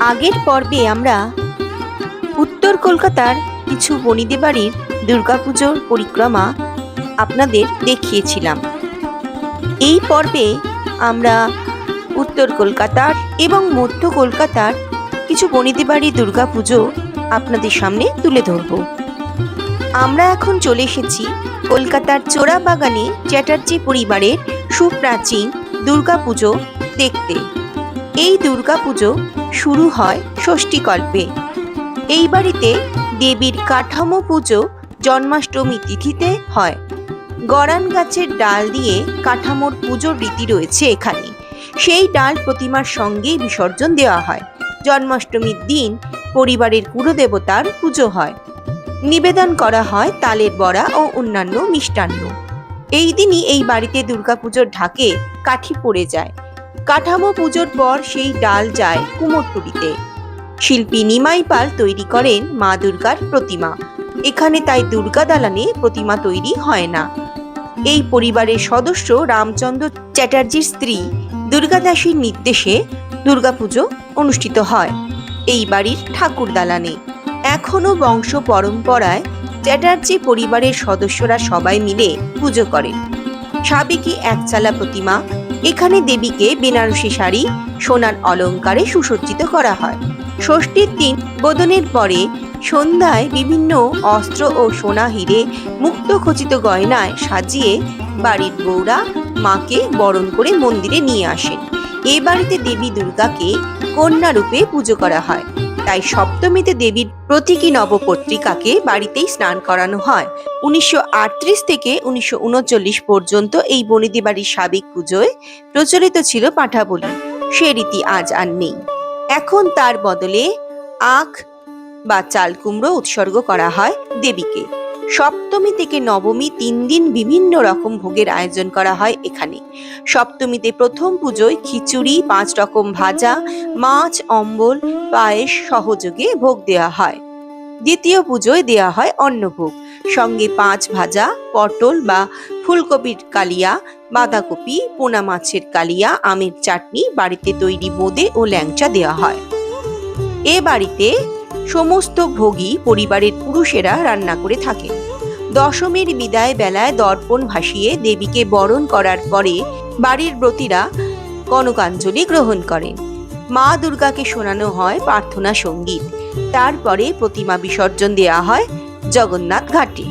আগের পর্বে আমরা উত্তর কলকাতার কিছু বনিদে বাড়ির দুর্গাপুজোর পরিক্রমা আপনাদের দেখিয়েছিলাম। এই পর্বে আমরা উত্তর কলকাতার এবং মধ্য কলকাতার কিছু বনিদে বাড়ির দুর্গাপুজো আপনাদের সামনে তুলে ধরব। আমরা এখন চলে এসেছি কলকাতার চোরাবাগানে চ্যাটার্জি পরিবারের সুপ্রাচীন দুর্গাপুজো দেখতে। এই দুর্গাপুজো শুরু হয় ষষ্ঠীকল্পে। এই বাড়িতে দেবীর কাঠামো পুজো জন্মাষ্টমী তিথিতে হয়। গড়ান গাছের ডাল দিয়ে কাঠামোর পুজোর রীতি রয়েছে এখানে। সেই ডাল প্রতিমার সঙ্গেই বিসর্জন দেওয়া হয়। জন্মাষ্টমীর দিন পরিবারের কুলদেবতার পুজো হয়। নিবেদন করা হয় তালের বড়া ও অন্যান্য মিষ্টান্ন। এই দিনই এই বাড়িতে দুর্গাপুজোর ঢাকে কাঠি পড়ে যায়। কাঠামো পুজোর পর সেই ডাল যায় কুমোরটুলিতে। শিল্পী নিমাই পাল তৈরি করেন মা দুর্গার প্রতিমা। এখানে তাই দুর্গা দালানে প্রতিমা তৈরি হয় না। এই পরিবারের সদস্য রামচন্দ্র চ্যাটার্জির স্ত্রী দুর্গাদাসীর নির্দেশে দুর্গাপুজো অনুষ্ঠিত হয়। এই বাড়ির ঠাকুর দালানে। এখনও বংশ পরম্পরায় চ্যাটার্জি পরিবারের সদস্যরা সবাই মিলে পুজো করেন। সাবেকি একচালা প্রতিমা এখানে দেবীকে বেনারসি শাড়ি, সোনার অলঙ্কারে সুসজ্জিত করা হয়। ষষ্ঠীর দিন বোধনের পরে সন্ধ্যায় বিভিন্ন অস্ত্র ও সোনা হিরে মুক্ত খচিত গয়নায় সাজিয়ে বাড়ির বৌরা মাকে বরণ করে মন্দিরে নিয়ে আসেন। এ বাড়িতে দেবী দুর্গাকে কন্যারূপে পুজো করা হয়। তাই সপ্তমীতে দেবীর প্রতীকী নবপত্রিকাকে বাড়িতেই স্নান করানো হয়। উনিশশো আটত্রিশ থেকে উনিশশো উনচল্লিশ পর্যন্ত এই বনিদি বাড়ির সাবেক পুজোয় প্রচলিত ছিল পাঠাবলি। সে রীতি আজ আর নেই। এখন তার বদলে আখ বা চাল কুমড়ো উৎসর্গ করা হয় দেবীকে। সপ্তমী থেকে নবমী তিন দিন বিভিন্ন রকম ভোগের আয়োজন করা হয় এখানে। সপ্তমীতে প্রথম পুজোয় খিচুড়ি, পাঁচ রকম ভাজা, মাছ, অম্বল, পায়েস সহযোগে ভোগ দেওয়া হয়। দ্বিতীয় পুজোয় দেওয়া হয় অন্নভোগ। সঙ্গে পাঁচ ভাজা, পটল বা ফুলকপির কালিয়া, বাঁধাকপি, পোনা মাছের কালিয়া, আমের চাটনি, বাড়িতে তৈরি বোঁদে ও ল্যাংচা দেওয়া হয়। এ বাড়িতে সমস্ত ভোগী পরিবারের পুরুষেরা রান্না করে থাকেন দশমীর বিদায় বেলায় দর্পণ ভাসিয়ে দেবীকে বরণ করার পরে বাড়ির ব্রতীরা কনকাঞ্জলি গ্রহণ করেন। মা দুর্গাকে শোনানো হয় প্রার্থনা সংগীত। তারপরে প্রতিমা বিসর্জন দেওয়া হয় জগন্নাথ ঘাটে।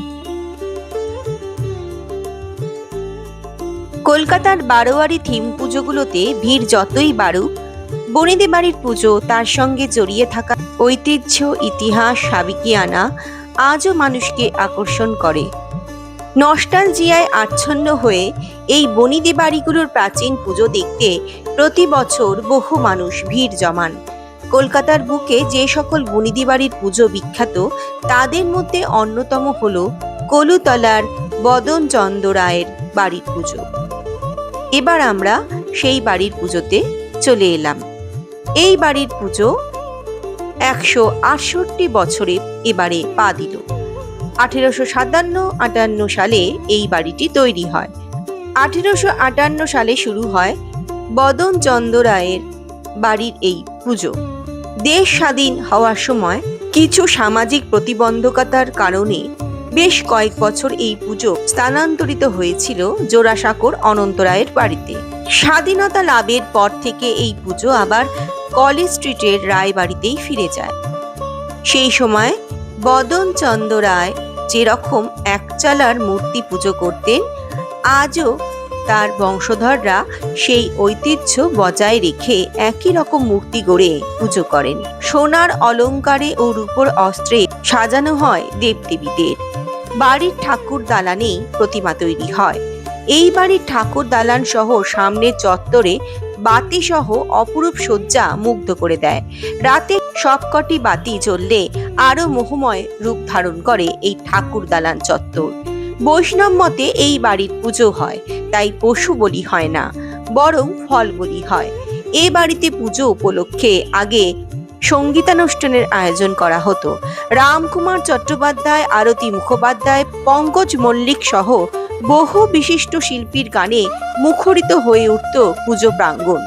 কলকাতার বারোয়ারি থিম পুজোগুলোতে ভিড় যতই বাড়ুক, বনেদে বাড়ির পুজো তার সঙ্গে জড়িয়ে থাকা ঐতিহ্য, ইতিহাস, সাবিকিয়ানা আজও মানুষকে আকর্ষণ করে। নস্টালজিয়ায় আচ্ছন্ন হয়ে এই বনিদে বাড়িগুলোর প্রাচীন পুজো দেখতে প্রতি বছর বহু মানুষ ভিড় জমান। কলকাতার বুকে যে সকল বনিদি বাড়ির পুজো বিখ্যাত, তাদের মধ্যে অন্যতম হল কলুতলার বদন চন্দ্র রায়ের বাড়ির পুজো। এবার আমরা সেই বাড়ির পুজোতে চলে এলাম। এই বাড়ির পুজো একশো আটষট্টি বছরে এবারে পা দিল। আঠেরোশো সাতান্ন আটান্ন সালে এই বাড়িটি তৈরি হয়। আঠেরোশো আটান্ন সালে শুরু হয় বদন চন্দ্র রায়ের বাড়ির এই পুজো। দেশ স্বাধীন হওয়ার সময় কিছু সামাজিক প্রতিবন্ধকতার কারণে বেশ কয়েক বছর এই পুজো স্থানান্তরিত হয়েছিল জোড়াসাঁকোর অনন্ত রায়ের বাড়িতে। স্বাধীনতা লাভের পর থেকে এই পুজো আবার কলেজ স্ট্রিটের রায় বাড়িতেই ফিরে যায়। সেই সময় বদন চন্দ্র রায় যেরকম একচালার মূর্তি পুজো করতেন, আজও তার বংশধররা সেই ঐতিহ্য বজায় রেখে একই রকম মূর্তি গড়ে পুজো করেন। সোনার অলংকারে ও রূপোর অস্ত্রে সাজানো হয় দেবদেবীদের। বাড়ির ঠাকুর দালানেই প্রতিমা তৈরি হয়। এই বাড়ির ঠাকুর দালান সহ সামনের চত্বরে বাতি সহ অপরূপ সজ্জা মুগ্ধ করে দেয়। রাতে সবকটি বাতি জ্বললে আরও মোহময় রূপ ধারণ করে এই ঠাকুর দালান চত্বর। বৈষ্ণব মতে এই বাড়ির পুজো হয়, তাই পশু বলি হয় না, বরং ফল বলি হয়। এ বাড়িতে পুজো উপলক্ষে আগে সঙ্গীতানুষ্ঠানের আয়োজন করা হতো। রামকুমার চট্টোপাধ্যায়, আরতি মুখোপাধ্যায়, পঙ্কজ মল্লিক সহ বহু বিশিষ্ট শিল্পীর গানে মুখরিত হয়ে উঠত পুজো প্রাঙ্গণ।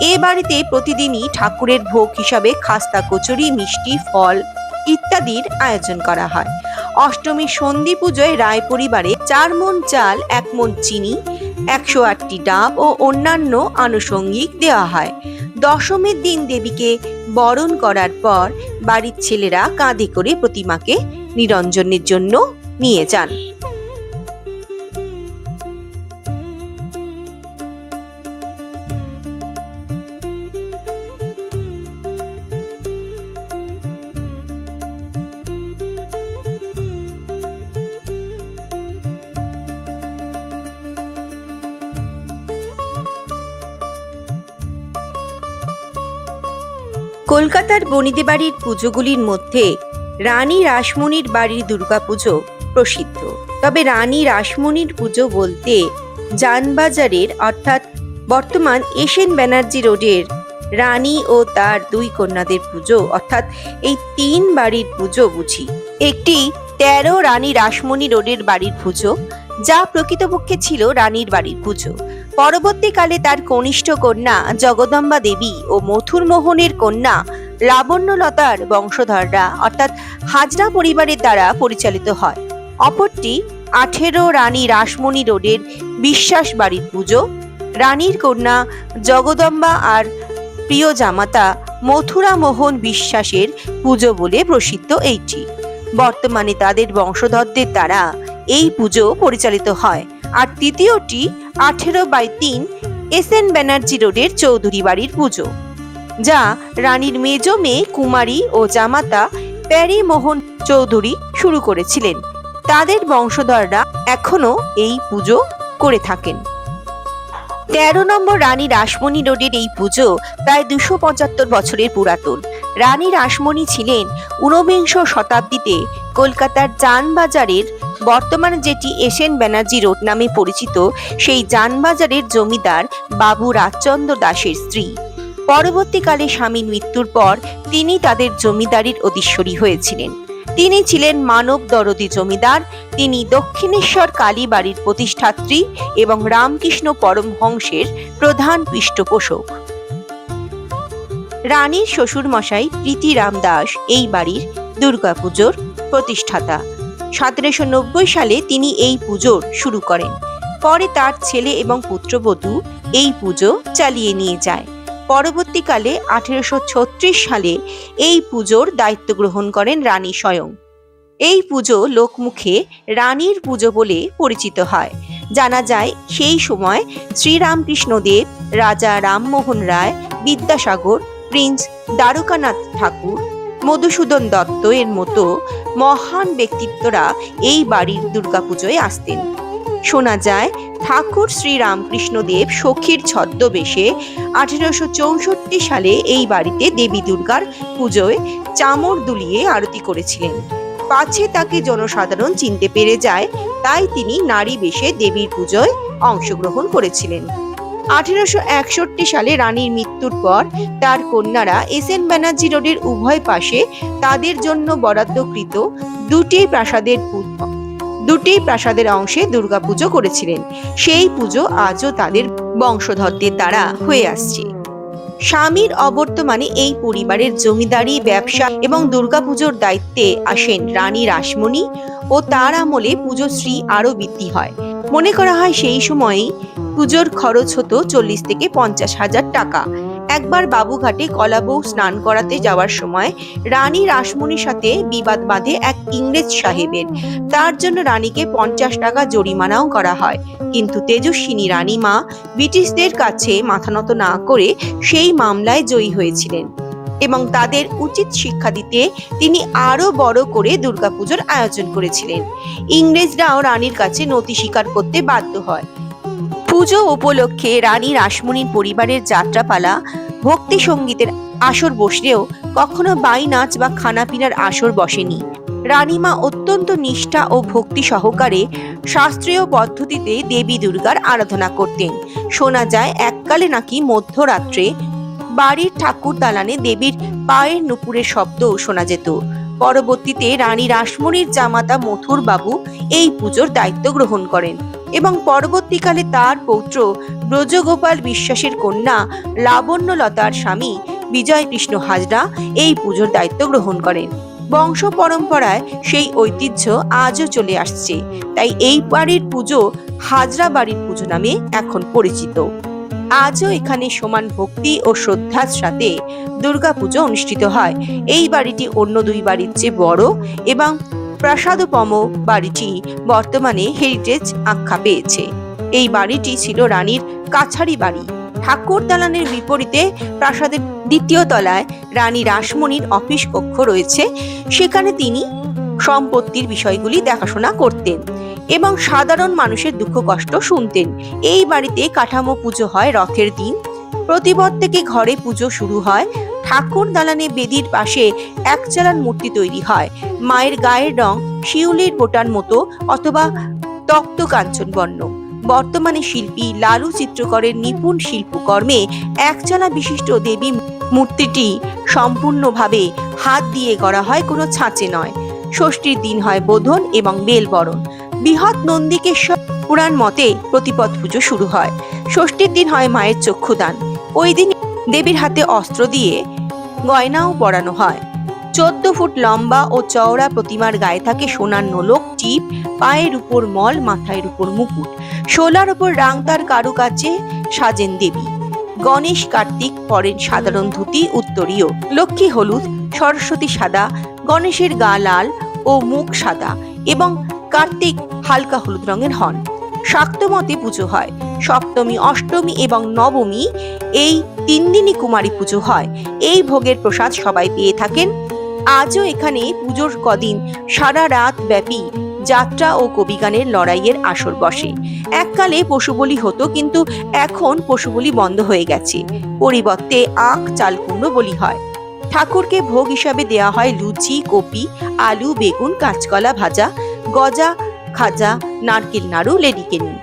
এ বাড়িতে প্রতিদিনই ঠাকুরের ভোগ হিসাবে খাস্তা কচুরি, মিষ্টি, ফল ইত্যাদির আয়োজন করা হয়। অষ্টমী সন্ধি পুজোয় রায় পরিবারে চার মন চাল, এক মন চিনি, একশো আটটি ডাব ও অন্যান্য আনুষঙ্গিক দেওয়া হয়। দশমীর দিন দেবীকে বরণ করার পর বাড়ির ছেলেরা কাঁধে করে প্রতিমাকে নিরঞ্জনের জন্য নিয়ে যান। কলকাতার বনিদে বাড়ির পুজোগুলির মধ্যে রানী রাসমণির বাড়ির দুর্গাপুজো প্রসিদ্ধ। তবে রানী রাসমণির পুজো বলতে জানবাজারের অর্থাৎ বর্তমান এশিয়ান ব্যানার্জি রোডের রানী ও তার দুই কন্যাদের পুজো অর্থাৎ এই তিন বাড়ির পুজো বুঝি। একটি তেরো রানী রাসমণি রোডের বাড়ির পুজো যা প্রকৃতপক্ষে ছিল রানীর বাড়ির পুজো। পরবর্তীকালে তার কনিষ্ঠ কন্যা জগদম্বা দেবী ও মথুর মোহনের কন্যা লাবণ্যলতার বংশধররা, অর্থাৎ হাজরা পরিবারের দ্বারা পরিচালিত হয়। অপরটি আঠেরো রানী রাসমণি রোডের বিশ্বাস বাড়ির পুজো। রানীর কন্যা জগদম্বা আর প্রিয় জামাতা মথুরা মোহন বিশ্বাসের পুজো বলে প্রসিদ্ধ এইটি। বর্তমানে তাদের বংশধরদের দ্বারা এই পুজো পরিচালিত হয়। আর তৃতীয়টি আঠেরো বাই তিন এস এন ব্যানার্জি রোডের চৌধুরী বাড়ির পুজো, যা রানীর মেজ মেয়ে কুমারী ও জামাতা প্যারি মোহন চৌধুরী শুরু করেছিলেন। তাদের বংশধররা এখনও এই পুজো করে থাকেন। তেরো নম্বর রানী রাসমণি রোডের এই পুজো প্রায় দুশো পঁচাত্তর বছরের পুরাতন। রানী রাসমণি ছিলেন ঊনবিংশ শতাব্দীতে কলকাতার যানবাজারের বর্তমানে যেটি এসেন ব্যানার্জি রোড নামে পরিচিত, সেই যানবাজারের জমিদার বাবু রাজচন্দ্র দাসের স্ত্রী। পরবর্তীকালে স্বামীর মৃত্যুর পর তিনি তাদের জমিদারির অধীশ্বরী হয়েছিলেন। তিনি ছিলেন মানব দরদি জমিদার, তিনি দক্ষিণেশ্বর কালী বাড়ির প্রতিষ্ঠাত্রী এবং রামকৃষ্ণ পরমহংসের প্রধান পৃষ্ঠপোষক। রানীর শ্বশুরমশাই প্রীতিরাম দাস এই বাড়ির দুর্গাপুজোর প্রতিষ্ঠাতা। সতেরোশো নব্বই সালে তিনি এই পুজোর শুরু করেন। পরে তার ছেলে এবং পুত্রবধূ এই পুজো চালিয়ে নিয়ে যায়। পরবর্তীকালে আঠেরোশো সালে এই পুজোর দায়িত্ব গ্রহণ করেন রানী স্বয়ং। এই পুজো লোকমুখে রানীর পুজো বলে পরিচিত হয়। জানা যায়, সেই সময় শ্রীরামকৃষ্ণদেব, রাজা রামমোহন রায়, বিদ্যাসাগর, প্রিন্স দ্বারকানাথ ঠাকুর মধুসূদন দত্ত এর মতো মহান ব্যক্তিত্বরা এই বাড়ির দুর্গাপুজোয় আসতেন। শোনা যায়, ঠাকুর শ্রী রামকৃষ্ণদেব সখীর ছদ্মবেশে আঠেরোশো চৌষট্টি সালে এই বাড়িতে দেবী দুর্গার পুজোয় চামর দুলিয়ে আরতি করেছিলেন। পাছে তাকে জনসাধারণ চিনতে পেরে যায়, তাই তিনি নারী বেশে দেবীর পুজোয় অংশগ্রহণ করেছিলেন। আঠেরোশো একষট্টি সালে রানীর মৃত্যুর পর তার কন্যারা এস এন ব্যানার্জি রোডের উভয় পাশে তাদের জন্য বরাদ্দকৃত দুটি প্রাসাদের দুটি প্রাসাদের অংশে দুর্গাপুজো করেছিলেন। সেই পুজো আজও তাদের বংশধরদের দ্বারা হয়ে আসছে। স্বামীর অবর্তমানে এই পরিবারের জমিদারি, ব্যবসা এবং দুর্গাপুজোর দায়িত্বে আসেন রানী রাসমণি ও তার আমলে পুজো শ্রী আরও বৃদ্ধি হয়। মনে করা হয় সেই সময়ই পুজোর খরচ হতো চল্লিশ থেকে পঞ্চাশ হাজার টাকা। একবার বাবুঘাটে কলাবউ স্নান করাতে যাওয়ার সময় রানী রাসমণির সাথে বিবাদ বাঁধে এক ইংরেজ সাহেবের। তার জন্য রানীকে পঞ্চাশ টাকা জরিমানাও করা হয়। কিন্তু তেজস্বিনী রানী মা ব্রিটিশদের কাছে মাথা নত না করে সেই মামলায় জয়ী হয়েছিলেন এবং তাদের উচিত শিক্ষা দিতে তিনি আরও বড় করে দুর্গাপুজোর আয়োজন করেছিলেন। ইংরেজরাও রানীর কাছে নতি স্বীকার করতে বাধ্য হয়। পুজো উপলক্ষে রানী রাসমণির পরিবারের যাত্রাপালা, ভক্তি সঙ্গীতের আসর বসলেও কখনো বাই নাচ বা খানাপিনার আসর বসেনি। রানীমা অত্যন্ত নিষ্ঠা ও ভক্তি সহকারে শাস্ত্রীয় পদ্ধতিতে দেবী দুর্গার আরাধনা করতেন। শোনা যায়, এককালে নাকি মধ্যরাত্রে বাড়ির ঠাকুর দালানে দেবীর পায়ের নুপুরের শব্দও শোনা যেত। পরবর্তীতে রানী রাসমণির জামাতা মথুর বাবু এই পুজোর দায়িত্ব গ্রহণ করেন। এবং পরবর্তীকালে তার পৌত্র ব্রজগোপাল বিশ্বাসের কন্যা লাবণ্যলতার স্বামী বিজয় কৃষ্ণ হাজরা এই পুজোর দায়িত্ব গ্রহণ করেন। বংশ পরম্পরায় সেই ঐতিহ্য আজও চলে আসছে, তাই এই বাড়ির পুজো হাজরা বাড়ির পুজো নামে এখন পরিচিত। আজও এখানে সমান ভক্তি ও শ্রদ্ধার সাথে দুর্গাপুজো অনুষ্ঠিত হয়। এই বাড়িটি অন্য দুই বাড়ির চেয়ে বড় এবং প্রাসাদপম বাড়িটি বর্তমানে হেরিটেজ আখ্যা পেয়েছে। এই বাড়িটি ছিল রানীর কাছারি বাড়ি। ঠাকুর দালানের বিপরীতে প্রাসাদের দ্বিতীয় তলায় রানী রাসমণির অফিস কক্ষ রয়েছে। সেখানে তিনি সম্পত্তির বিষয়গুলি দেখাশোনা করতেন এবং সাধারণ মানুষের দুঃখ কষ্ট শুনতেন। এই বাড়িতে কাঠামো পুজো হয় রথের দিন। প্রতিপদ থেকে ঘরে পুজো শুরু হয়? ঠাকুর দালানে বেদির পাশে এক চালান মূর্তি তৈরি হয়। মায়ের গায়ের রং শিউলির বোটার মতো অথবা তক্ত কাঞ্চন বর্ণ বর্তমানে শিল্পী লালু চিত্রকরের নিপুণ শিল্পকর্মে একচালা বিশিষ্ট দেবী মূর্তিটি সম্পূর্ণভাবে হাত দিয়ে করা হয়, কোনো ছাঁচে নয়। ষষ্ঠীর দিন হয় বোধন এবং বেলবরণ। বৃহৎ নন্দিকেশ্বর পুরাণ মতে প্রতিপদ পুজো শুরু হয়। ষষ্ঠীর দিন হয় মায়ের চক্ষুদান। ওই দিন দেবীর হাতে অস্ত্র দিয়ে গয়নাও পরানো হয়। চোদ্দ ফুট লম্বা ও চওড়া প্রতিমার গায়ে থাকে সোনার নোলক, টিপ, পায়ের উপর মল, মাথার উপর মুকুট। শোলার উপর রাংতার কারুকাচে সাজেন দেবী। গণেশ কার্তিক পরেন সাধারণ ধুতি, উত্তরীয়। লক্ষ্মী হলুদ, সরস্বতী সাদা, গণেশের গা লাল ও মুখ সাদা এবং কার্তিক হালকা হলুদ রঙের হন। শাক্তমতে পুজো হয়। সপ্তমী, অষ্টমী এবং নবমী এই তিন দিনই কুমারী পুজো হয়। এই ভোগের প্রসাদ সবাই পেয়ে থাকেন। আজও এখানে পুজোর কদিন সারা রাত ব্যাপী যাত্রা ও কবিগানের লড়াইয়ের আসর বসে। এককালে পশুবলি হতো কিন্তু এখন পশু বলি বন্ধ হয়ে গেছে। পরিবর্তে আখ চাল কুমড়ো বলি হয়। ঠাকুরকে ভোগ হিসাবে দেয়া হয় লুচি, কপি, আলু, বেগুন, কাঁচকলা ভাজা, গজা খাজা, নারকেল নাড়ু লেডিকেনি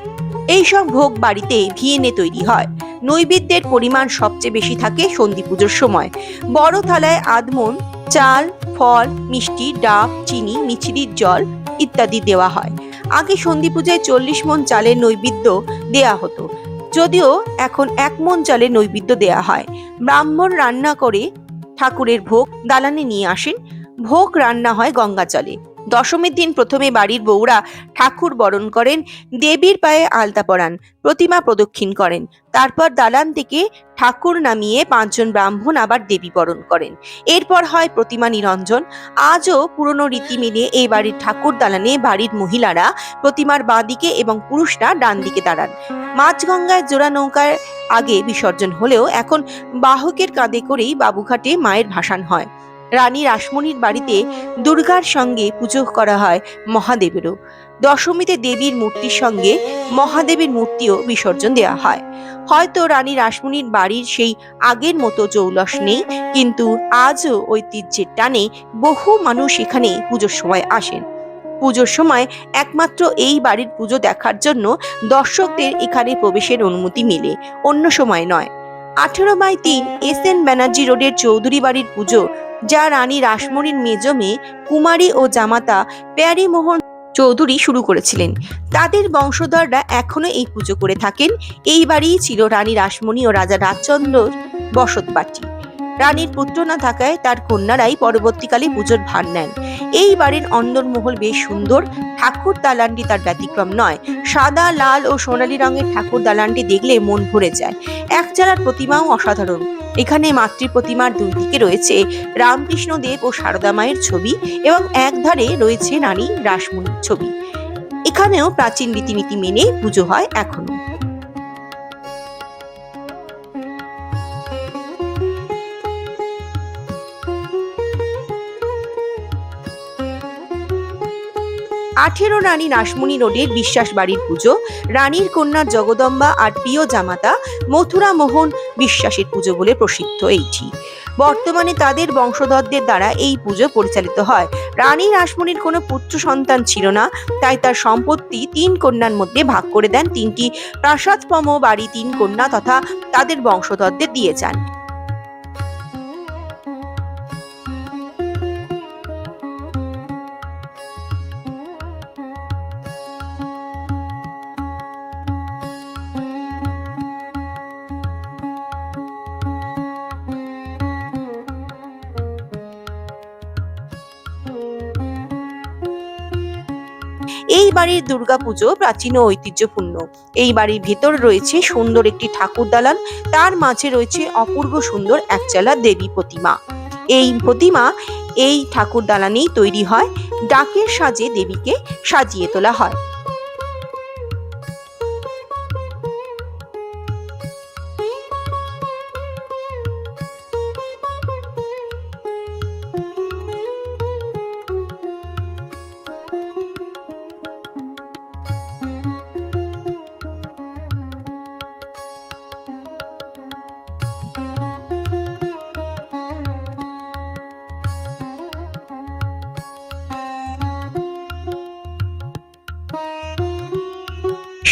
এইসব ভোগ বাড়িতে ভিয়েনে তৈরি হয়। নৈবেদ্যের পরিমাণ সবচেয়ে বেশি থাকে সন্ধি পুজোর সময়। বড় থালায় আদমন, চাল, ফল, মিষ্টি, ডাব, চিনি মিছিরির জল ইত্যাদি দেওয়া হয়। আগে সন্ধি পূজায় চল্লিশ মন চালের নৈবেদ্য দেয়া হতো। যদিও এখন এক মন চালের নৈবেদ্য দেয়া হয়। ব্রাহ্মণ রান্না করে ঠাকুরের ভোগ দালানে নিয়ে আসেন। ভোগ রান্না হয় গঙ্গা জলে। দশমীর দিন প্রথমে বাড়ির বউরা ঠাকুর বরণ করেন, দেবীর পায়ে আলতা পরান, প্রতিমা প্রদক্ষিণ করেন। তারপর দালান থেকে ঠাকুর নামিয়ে পাঁচজন ব্রাহ্মণ আবার দেবী বরণ করেন। এরপর হয় প্রতিমা নিরঞ্জন। আজও পুরনো রীতি মেনে এই বাড়ির ঠাকুর দালানে বাড়ির মহিলারা প্রতিমার বাঁ দিকে এবং পুরুষরা ডান দিকে দাঁড়ান। মাঝগঙ্গায় জোড়া নৌকার আগে বিসর্জন হলেও এখন বাহকের কাঁধে করেই বাবুঘাটে মায়ের ভাসান হয়। রানী রাসমণির বাড়িতে দুর্গার সঙ্গে পুজো করা হয় মহাদেবেরও। দশমীতে দেবীর মূর্তির সঙ্গে মহাদেবের মূর্তিও বিসর্জন দেওয়া হয়। হয়তো রানী রাসমণির বাড়ির সেই আগের মতো জৌলস নেই, কিন্তু আজও ঐতিহ্যের টানে বহু মানুষ এখানে পুজোর সময় আসেন। পুজোর সময় একমাত্র এই বাড়ির পুজো দেখার জন্য দর্শকদের এখানে প্রবেশের অনুমতি মেলে, অন্য সময় নয়। আঠেরো বাই তিন এস এন ব্যানার্জি রোডের চৌধুরী বাড়ির পুজো যা রানী রাসমণির মেজ মেয়ে কুমারী ও জামাতা প্যারীমোহন চৌধুরী শুরু করেছিলেন। তাদের বংশধররা এখনও এই পুজো করে থাকেন। এই বাড়িই ছিল রানী রাসমণি ও রাজা রাজচন্দ্র বসতবাটি রানীর পুত্র না থাকায় তার কন্যারাই পরবর্তীকালে পুজোর ভার নেন। এই বাড়ির অন্দরমহল বেশ সুন্দর। ঠাকুর দালানটি তার ব্যতিক্রম নয়। সাদা, লাল ও সোনালী রঙের ঠাকুর দালানটি দেখলে মন ভরে যায়। একচালার প্রতিমাও অসাধারণ। এখানে মাতৃ প্রতিমার দুই দিকে রয়েছে রামকৃষ্ণ দেব ও সারদা মায়ের ছবি এবং এক ধারে রয়েছে রানী রাসমণির ছবি। এখানেও প্রাচীন রীতিনীতি মেনে পুজো হয় এখনও আঠেরো রানী রাসমণি রোডের বিশ্বাস বাড়ির পুজো, রানীর কন্যা জগদম্বা আর প্রিয় জামাতা মথুরা মোহন বিশ্বাসের পুজো বলে প্রসিদ্ধ এইটি। বর্তমানে তাদের বংশধরদের দ্বারা এই পুজো পরিচালিত হয়। রানী রাসমণির কোনো পুত্র সন্তান ছিল না, তাই তার সম্পত্তি তিন কন্যার মধ্যে ভাগ করে দেন তিনটি। প্রাসাদপম বাড়ি তিন কন্যা তথা তাদের বংশধরদের দিয়ে যান। বাড়ির দুর্গাপুজো প্রাচীন ও ঐতিহ্যপূর্ণ। এই বাড়ির ভেতর রয়েছে সুন্দর একটি ঠাকুর দালান, তার মাঝে রয়েছে অপূর্ব সুন্দর একচালা দেবী প্রতিমা। এই প্রতিমা, এই ঠাকুর দালানেই তৈরি হয়, ডাকের সাজে দেবীকে সাজিয়ে তোলা হয়।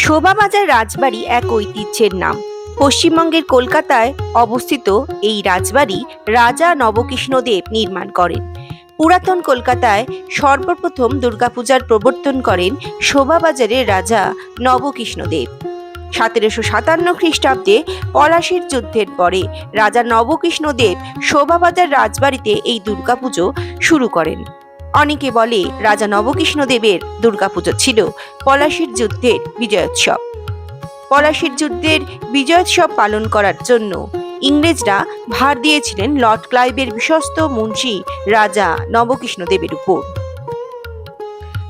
শোভাবাজার রাজবাড়ি এক ঐতিহ্যের নাম। পশ্চিমবঙ্গের কলকাতায় অবস্থিত এই রাজবাড়ি রাজা নবকৃষ্ণদেব নির্মাণ করেন। পুরাতন কলকাতায় সর্বপ্রথম দুর্গাপূজার প্রবর্তন করেন শোভাবাজারের রাজা নবকৃষ্ণদেব সতেরোশো সাতান্ন খ্রিস্টাব্দে পলাশির যুদ্ধের পরে রাজা নবকৃষ্ণদেব শোভাবাজার রাজবাড়িতে এই দুর্গাপুজো শুরু করেন। অনেকে বলে রাজা নবকৃষ্ণদেবের দুর্গাপুজো ছিল পলাশির যুদ্ধের বিজয়োৎসব। পলাশির যুদ্ধের বিজয়োৎসব পালন করার জন্য ইংরেজরা ভার দিয়েছিলেন লর্ড ক্লাইভের বিশ্বস্ত মুন্সি রাজা নবকৃষ্ণদেবের উপর।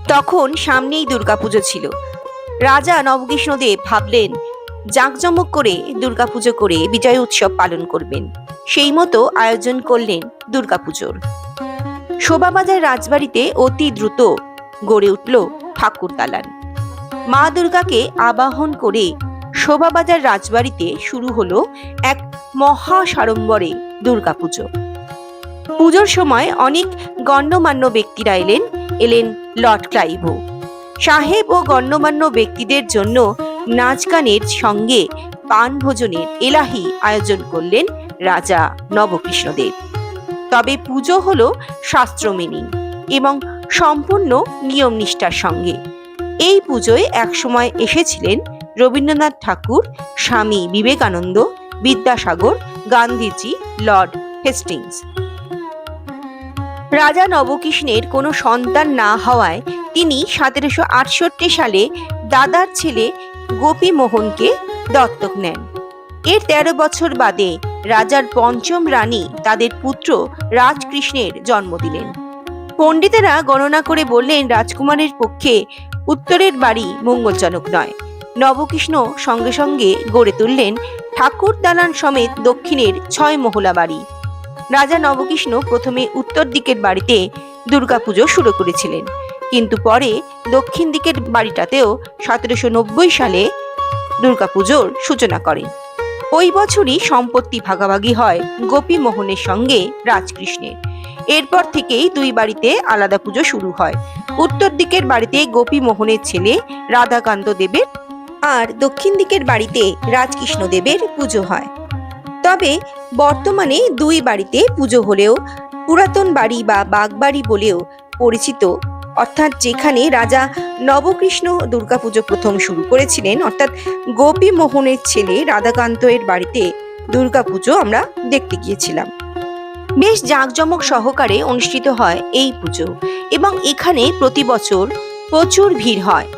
তখন সামনেই দুর্গাপুজো ছিল। রাজা নবকৃষ্ণদেব ভাবলেন, জাঁকজমক করে দুর্গাপুজো করে বিজয় উৎসব পালন করবেন। সেই মতো আয়োজন করলেন দুর্গাপুজোর। শোভাবাজার রাজবাড়িতে অতি দ্রুত গড়ে উঠল ঠাকুর দালান। মা দুর্গাকে আবাহন করে শোভাবাজার রাজবাড়িতে শুরু হলো এক মহা সাড়ম্বরে দুর্গাপুজো। পুজোর সময় অনেক গণ্যমান্য ব্যক্তিরা এলেন এলেন লর্ড ক্লাইভও সাহেব ও গণ্যমান্য ব্যক্তিদের জন্য নাচ গানের সঙ্গে পান ভোজনের এলাহি আয়োজন করলেন রাজা নবকৃষ্ণদেব। তবে পুজো হল শাস্ত্র মেনে এবং সম্পূর্ণ নিয়ম নিষ্ঠার সঙ্গে। এই পুজোয় একসময় এসেছিলেন রবীন্দ্রনাথ ঠাকুর, স্বামী বিবেকানন্দ, বিদ্যাসাগর, গান্ধীজি, লর্ড হেস্টিংস। রাজা নবকৃষ্ণের কোনো সন্তান না হওয়ায় তিনি সতেরোশো আটষট্টি সালে দাদার ছেলে গোপী মোহনকে দত্তক নেন। এর তেরো বছর বাদে রাজার পঞ্চম রানী তাদের পুত্র রাজকৃষ্ণের জন্ম দিলেন। পণ্ডিতেরা গণনা করে বললেন, রাজকুমারের পক্ষে উত্তরের বাড়ি মঙ্গলজনক নয়। নবকৃষ্ণ সঙ্গে সঙ্গে গড়ে তুললেন ঠাকুর দালান সমেত দক্ষিণের ছয় মহলা বাড়ি। রাজা নবকৃষ্ণ প্রথমে উত্তর দিকের বাড়িতে দুর্গাপুজো শুরু করেছিলেন। কিন্তু পরে দক্ষিণ দিকের বাড়িটাতেও সতেরোশো নব্বই সালে দুর্গাপুজোর সূচনা করেন। ওই বছরই সম্পত্তি ভাগাভাগি হয় গোপী মোহনের সঙ্গে রাজকৃষ্ণের। এরপর থেকেই দুই বাড়িতে আলাদা পুজো শুরু হয়। উত্তর দিকের বাড়িতে গোপী মোহনের ছেলে রাধাকান্ত দেবের আর দক্ষিণ দিকের বাড়িতে রাজকৃষ্ণ দেবের পুজো হয়। তবে বর্তমানে দুই বাড়িতে পুজো হলেও পুরাতন বাড়ি বা বাগবাড়ি বলেও পরিচিত, অর্থাৎ যেখানে রাজা নবকৃষ্ণ দুর্গাপুজো প্রথম শুরু করেছিলেন, অর্থাৎ গোপী মোহনের ছেলে রাধাকান্ত এর বাড়িতে দুর্গাপুজো আমরা দেখতে গিয়েছিলাম। বেশ জাঁকজমক সহকারে অনুষ্ঠিত হয় এই পুজো এবং এখানে প্রতি বছর প্রচুর ভিড় হয়।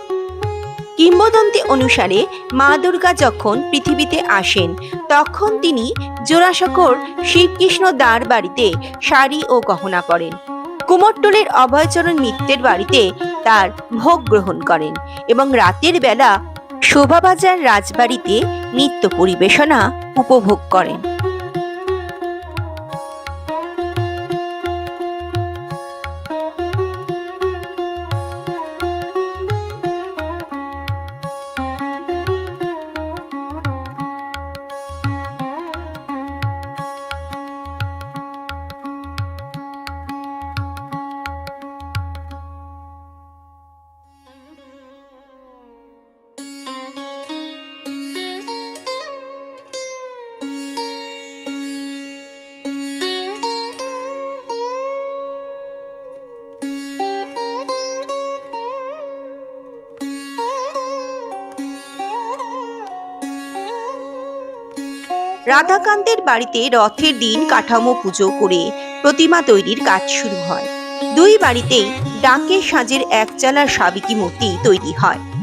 কিংবদন্তি অনুসারে মা দুর্গা যখন পৃথিবীতে আসেন, তখন তিনি জোড়াসাঁকোর শিবকৃষ্ণ দ্বার বাড়িতে শাড়ি ও গহনা পরেন। কুমোরটুলির অভয়চরণ মিত্রের বাড়িতে তার ভোগ গ্রহণ করেন এবং রাতের বেলা শোভাবাজার রাজবাড়িতে নৃত্য পরিবেশনা উপভোগ করেন। রাধাকান্তের বাড়িতে রথের দিন কাঠামো পুজো করে প্রতিমা তৈরির কাজ শুরু হয়। দুই বাড়িতেই ডাকের সাজের একচালা সাবিকি মূর্তি তৈরি হয়।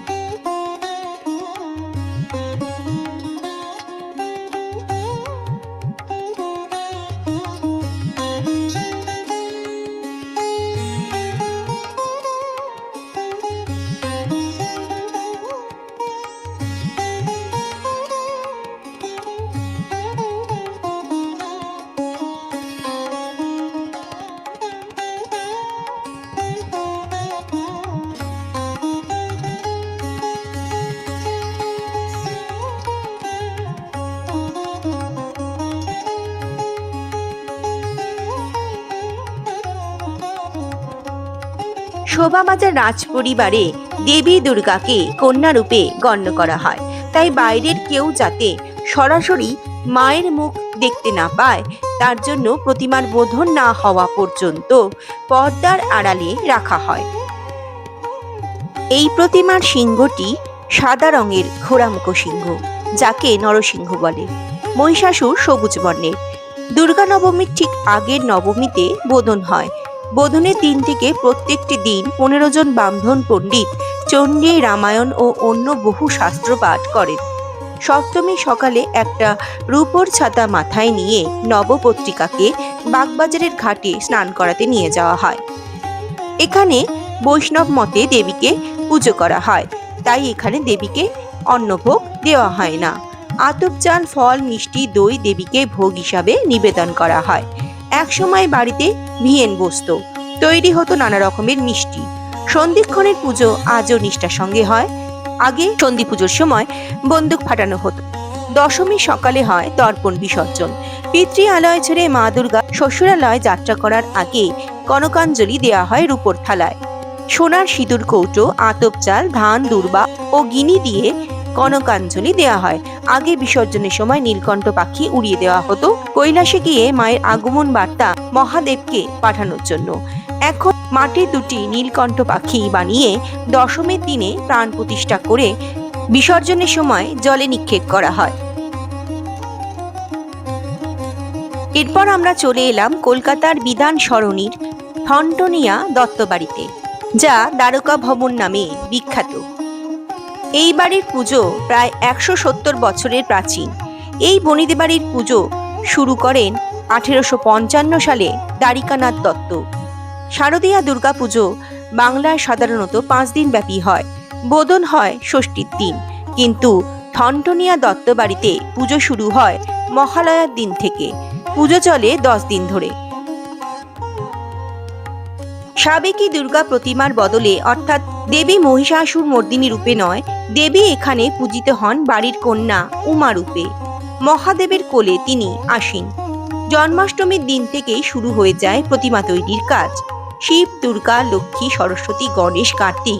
শোভাবাজার রাজ পরিবারে দেবী দুর্গাকে কন্যারূপে গণ্য করা হয়। তাই বাইরের কেউ যাতে সরাসরি মায়ের মুখ দেখতে না পায়, তার জন্য প্রতিমার বোধন না হওয়া পর্যন্ত পর্দার আড়ালে রাখা হয়। এই প্রতিমার সিংহটি সাদা রঙের ঘোড়ামুখ সিংহ, যাকে নরসিংহ বলে। মহিষাসুর সবুজ বর্ণের। দুর্গা নবমীর ঠিক আগের নবমীতে বোধন হয়। বোধনের দিন থেকে প্রত্যেকটি দিন পনেরো জন ব্রাহ্মণ পণ্ডিত, চণ্ডী রামায়ণ ও অন্য বহু শাস্ত্র পাঠ করেন। সপ্তমী সকালে একটা রূপোর ছাতা মাথায় নিয়ে নবপত্রিকাকে বাগবাজারের ঘাটে স্নান করাতে নিয়ে যাওয়া হয়। এখানে বৈষ্ণব মতে দেবীকে পুজো করা হয়, তাই এখানে দেবীকে অন্নভোগ দেওয়া হয় না। আতপ চাল ফল, মিষ্টি, দই দেবীকে ভোগ হিসাবে নিবেদন করা হয়। একসময় বাড়িতে ভিয়েন বসত। তৈরি হতো নানা রকমের মিষ্টি। সন্ধিক্ষণের পুজো আজও নিষ্ঠার সঙ্গে হয়। আগে সন্ধি পুজোর সময় বন্দুক ফাটানো হতো। দশমী সকালে হয় তর্পণ বিসর্জন। পিতৃ আলয় ছেড়ে মা দুর্গা শ্বশুরালয় যাত্রা করার আগে কনকাঞ্জলি দেওয়া হয় রূপোর থালায়। সোনার সিঁদুর কৌটো, আতপ চাল, ধান, দুর্বা ও গিনি দিয়ে কনকাঞ্জলি দেওয়া হয়। আগে বিসর্জনের সময় নীলকণ্ঠ পাখি উড়িয়ে দেওয়া হতো কৈলাসে গিয়ে মায়ের আগমন বার্তা মহাদেবকে পাঠানোর জন্য। এখন মাটির দুটি নীলকণ্ঠ পাখি বানিয়ে দশমীর দিনে প্রাণ প্রতিষ্ঠা করে বিসর্জনের সময় জলে নিক্ষেপ করা হয়। এরপর আমরা চলে এলাম কলকাতার বিধান সরণির থন্টনিয়া দত্তবাড়িতে যা দ্বারকা ভবন নামে বিখ্যাত। এই বাড়ির পুজো প্রায় একশো সত্তর বছরের প্রাচীন। এই বনিদি বাড়ির পুজো শুরু করেন আঠেরোশো পঞ্চান্ন সালে দ্বারিকানাথ দত্ত। শারদীয়া দুর্গা পুজো বাংলায় সাধারণত পাঁচ দিন ব্যাপী হয়। বোধন হয় ষষ্ঠীর দিন। কিন্তু থন্টনিয়া দত্ত বাড়িতে পুজো শুরু হয় মহালয়ার দিন থেকে। পুজো চলে দশ দিন ধরে। সাবেকি দুর্গা প্রতিমার বদলে অর্থাৎ দেবী মহিষাসুর মর্দিনী রূপে নয়, দেবী এখানে পূজিত হন বাড়ির কন্যা উমা রূপে। মহাদেবের কোলে তিনি আসীন। জন্মাষ্টমীর দিন থেকেই শুরু হয়ে যায় প্রতিমা তৈরির কাজ। শিব, দুর্গা, লক্ষ্মী, সরস্বতী, গণেশ, কার্তিক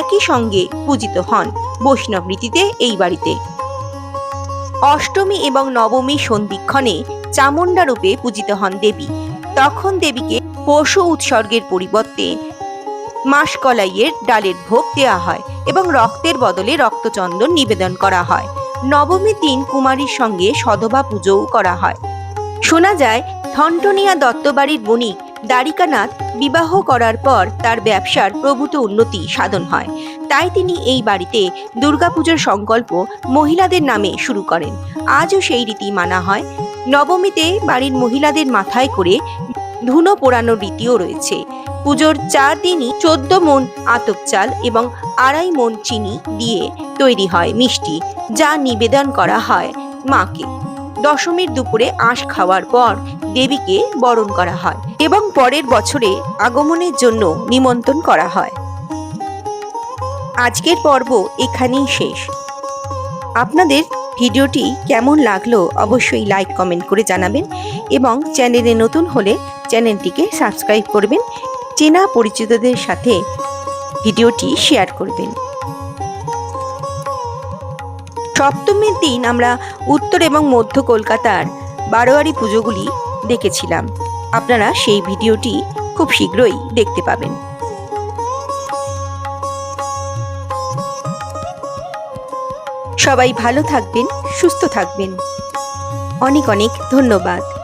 একই সঙ্গে পূজিত হন বৈষ্ণব রীতিতে এই বাড়িতে। অষ্টমী এবং নবমী সন্ধিক্ষণে চামুণ্ডা রূপে পূজিত হন দেবী। তখন দেবীকে পশু উৎসর্গের পরিবর্তে মাসকলাইয়ের ডালের ভোগ দেওয়া হয় এবং রক্তের বদলে রক্তচন্দন নিবেদন করা হয়। নবমী দিন কুমারীর সঙ্গে সধবা পুজোও করা হয়। শোনা যায়, থন্টনিয়া দত্তবাড়ির বণিক দ্বারিকানাথ বিবাহ করার পর তার ব্যবসার প্রভূত উন্নতি সাধন হয়। তাই তিনি এই বাড়িতে দুর্গাপুজোর সংকল্প মহিলাদের নামে শুরু করেন। আজও সেই রীতি মানা হয়। নবমীতে বাড়ির মহিলাদের মাথায় করে ধুনো পোড়ানোর রীতিও রয়েছে। পুজোর চার দিনই চোদ্দ মন আতপ চাল এবং আড়াই মন চিনি দিয়ে তৈরি হয় মিষ্টি, যা নিবেদন করা হয় মাকে। দশমীর দুপুরে আঁশ খাওয়ার পর দেবীকে বরণ করা হয় এবং পরের বছরে আগমনের জন্য নিমন্ত্রণ করা হয়। আজকের পর্ব এখানেই শেষ। আপনাদের ভিডিওটি কেমন লাগল অবশ্যই লাইক, কমেন্ট করে জানাবেন এবং চ্যানেলে নতুন হলে চ্যানেলটিকে সাবস্ক্রাইব করবেন চেনা পরিচিতদের সাথে ভিডিওটি শেয়ার করবেন। সপ্তমীর দিন আমরা উত্তর এবং মধ্য কলকাতার বারোয়ারি পুজোগুলি দেখেছিলাম। আপনারা সেই ভিডিওটি খুব শীঘ্রই দেখতে পাবেন। সবাই ভালো থাকবেন, সুস্থ থাকবেন। অনেক অনেক ধন্যবাদ।